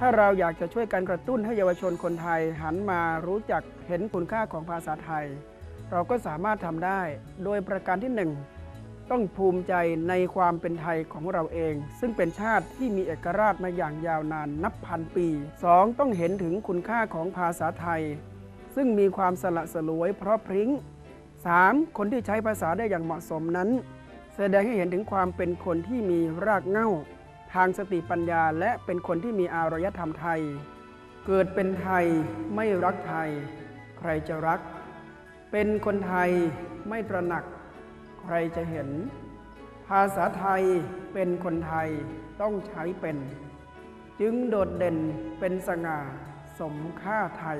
ถ้าเราอยากจะช่วยกันกระตุ้นให้เยาวชนคนไทยหันมารู้จักเห็นคุณค่าของภาษาไทย เราก็สามารถทำได้ โดยประการที่หนึ่งต้องภูมิใจในความเป็นไทยของเราเอง ซึ่งเป็นชาติที่มีเอกราชมาอย่างยาวนานนับพันปี 2. ต้องเห็นถึงคุณค่าของภาษาไทย ซึ่งมีความสละสลวยเพราะพริ้ง 3. คนที่ใช้ภาษาได้อย่างเหมาะสมนั้น แสดงให้เห็นถึงความเป็นคนที่มีรากเหง้า ทางสติปัญญาและเป็นคนที่มีอารยธรรมไทย เกิดเป็นไทยไม่รักไทย ใครจะรัก เป็นคนไทยไม่ตระหนัก ใครจะเห็น ภาษาไทยเป็นคนไทยต้องใช้เป็น จึงโดดเด่นเป็นสง่าสมค่าไทย